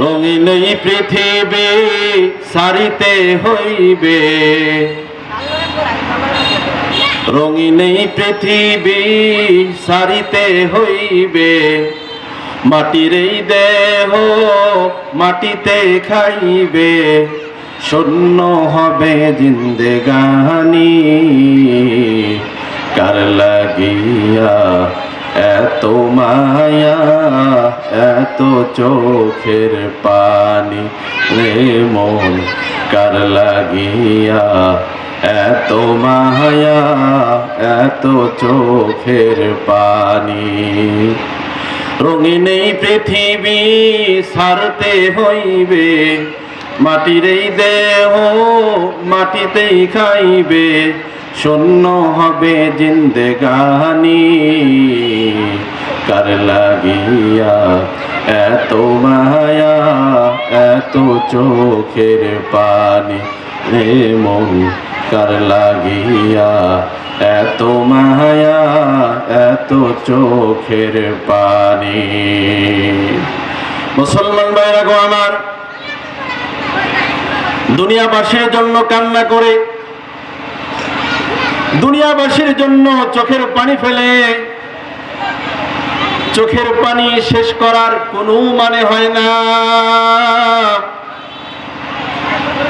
রঙিন এই পৃথিবী সারিতে হইবে। রঙিন এই পৃথিবী সারিতে হইবে। মাটির এই দেহ মাটিতে খাইবে। শূন্য হবে জিন্দেগানি। কার লাগিয়া এত মায়া, এত চোখের পানি রে মন কার লাগিয়া? এত মায়া, এত চোখের পানি। রঙিন এই পৃথিবী সারতে হইবে, মাটির এই দেহ মাটিতেই খাইবে। শূন্য হবে জিন্দেগানি। কার লাগিয়া এত মায়া, এত চোখের পানি রে মন। কার লাগিয়া এত মায়া, এত চোখের পানি। মুসলমান ভাইরা গো আমার, দুনিয়াবাসীর জন্য কান্না করে দুনিয়াবাসীর জন্য চোখের পানি ফেলে। চোখের পানি শেষ করার কোনো মানে হয় না।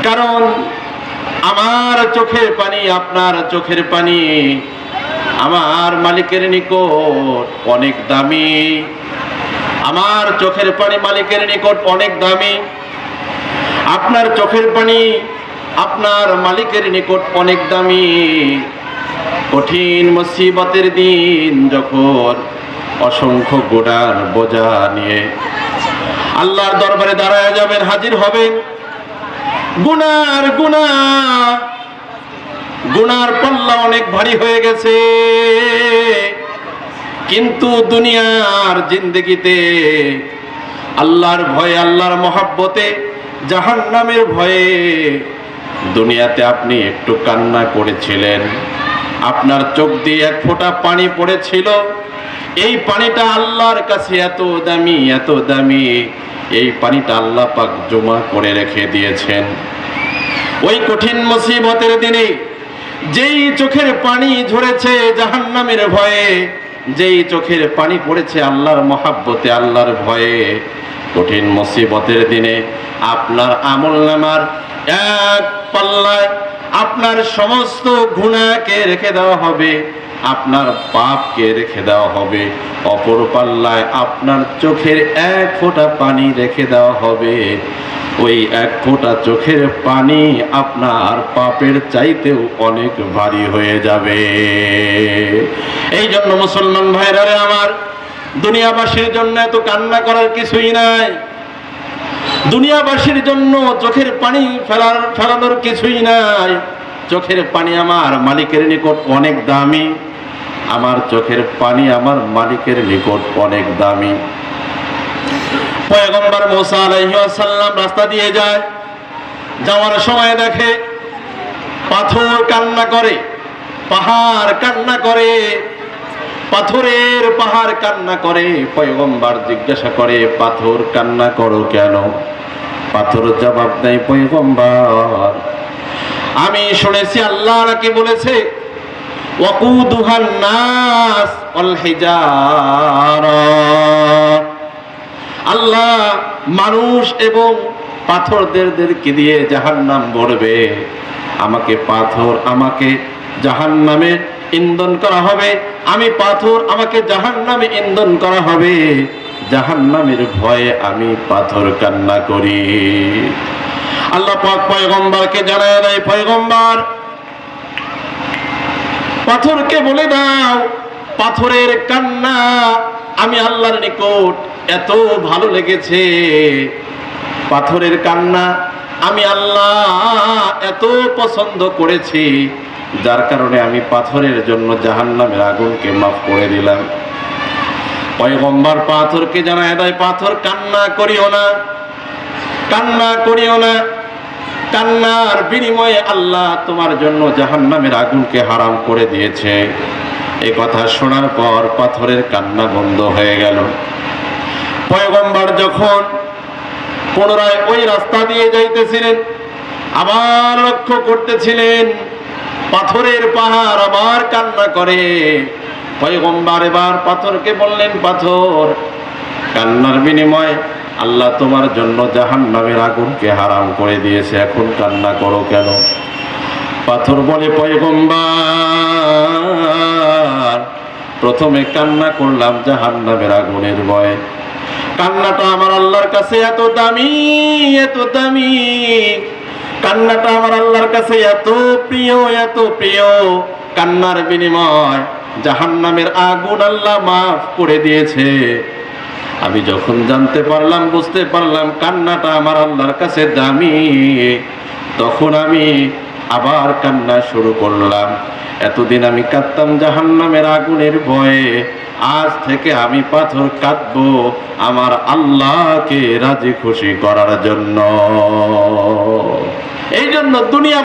কারণ আমার চোখের পানি, আপনার চোখের পানি আমার মালিকের নিকট অনেক দামি। আমার চোখের পানি মালিকের নিকট অনেক দামি। আপনার চোখের পানি আপনার মালিকের নিকট অনেক দামি। কঠিন মুসিবতের দিন যখন অসংখ্য গোড়ার বোঝা নিয়ে আল্লাহর দরবারে দাঁড়ায় যাবেন, হাজির হবেন। গুনার গুনা, গুনার পাল্লা অনেক ভারী হয়ে গেছে। কিন্তু দুনিয়ার জিন্দগিতে আল্লাহর ভয়ে, আল্লাহর মহাব্বতে জাহান নামের ভয়ে দুনিয়াতে আপনি একটু কান্না করেছিলেন। আপনার চোখ দিয়ে এক ফোঁটা পানি পড়েছিল। এই পানিটা আল্লাহর কাছে এত দামি এত দামি। এই পানিটা আল্লাহ পাক জমা করে রেখে দিয়েছেন। ওই কঠিন মুসিবতের দিনে যেই চোখের পানি ঝরেছে জাহান্নামের ভয়ে, যেই চোখের পানি পড়েছে আল্লাহর মহাব্বতে, আল্লাহর ভয়ে, কঠিন মুসিবতের দিনে আপনার আমল নামার এক পাল্লায় আপনার সমস্ত গুণাকে রেখে দেওয়া হবে, আপনার পাপকে রেখে দেওয়া হবে। অপর পাল্লায় আপনার চোখের এক ফোঁটা পানি রেখে দেওয়া হবে। ওই এক ফোঁটা চোখের পানি আপনার পাপের চাইতেও অনেক ভারী হয়ে যাবে। এই জন্য মুসলমান ভাইরারে আমার, দুনিয়াবাসীর জন্য এত কান্না করার কিছুই নাই। দুনিয়াবাসীর জন্য চোখের পানি ফেলার ফেলানোর কিছুই নাই। চোখের পানি আমার মালিকের নিকট অনেক দামি। আমার চোখের পানি আমার মালিকের নিকট অনেক দামি। পয়গম্বর মোসা আলাইসাল্লাম রাস্তা দিয়ে যায়। যাওয়ার সময় দেখে পাথর কান্না করে, পাহাড় কান্না করে। পাথরের পাহাড় কান্না করে, পয়গম্বর জিজ্ঞাসা করে, পাথর কান্না করো কেন? পাথর জবাব দেয়, পয়গম্বর, আমি শুনেছি আল্লাহ নাকি বলেছে আল্লাহ মানুষ এবং পাথরদেরকে দিয়ে জাহান নাম ভরবে আমাকে পাথর, আমাকে জাহান নামে ইন্ধন করা হবে। আমি পাথর, আমাকে জাহান নামে ইন্ধন করা হবে। জাহান নামের ভয়ে আমি পাথর কান্না করি। আল্লাহ পাক পয়গম্বরকে জানায় দেয়, পয়গম্বর, পাথরকে বলে দাও, পাথরের কান্না আমি আল্লাহর নিকট এত ভালো লেগেছে। পাথরের কান্না আমি আল্লাহ এত পছন্দ করেছি। যার কারণে আমি পাথরের জন্য জাহান্নামের আগুনকে মাফ করে দিলাম। পয়গম্বর পাথরকে জানায় দেয় পাথর কান্না করিও না, কান্না করিও না। কান্নার বিনিময়ে আল্লাহ তোমার জন্য জাহান্নামের আগুনকে হারাম করে দিয়েছে। এই কথা শোনার পর পাথরের কান্না বন্ধ হয়ে গেল। পয়গম্বর যখন পুনরায় ওই রাস্তা দিয়ে যাইতেছিলেন, আবার লক্ষ্য করতেছিলেন পাথরের পাহাড় আবার কান্না করে। পয়গম্বার এবার পাথরকে বললেন, পাথর, কান্নার বিনিময় আল্লাহ তোমার জন্য জাহান নামের আগুনকে হারাম করে দিয়েছে। এখন কান্না করো কেন? পাথর বলে, পয়গম্বার, প্রথমে কান্না করলাম জাহান নামের আগুনের ভয়ে। কান্নাটা আমার আল্লাহর কাছে এত দামি এত দামি কান্নাটা আমার আল্লাহর কাছে এত প্রিয় এত প্রিয়। কান্নার বিনিময় জাহান্নামের আগুন আল্লাহ মাফ করে দিয়েছে। আমি যখন জানতে পারলাম, বুঝতে পারলাম কান্নাটা আমার আল্লাহর কাছে দামি, তখন আমি আবার কান্না শুরু করলাম। এতদিন আমি কাঁদতাম জাহান্নামের আগুনের ভয়ে। আজ থেকে আমি পাথর কাঁদব আমার আল্লাহকে রাজি খুশি করার জন্য। এই জন্য দুনিয়া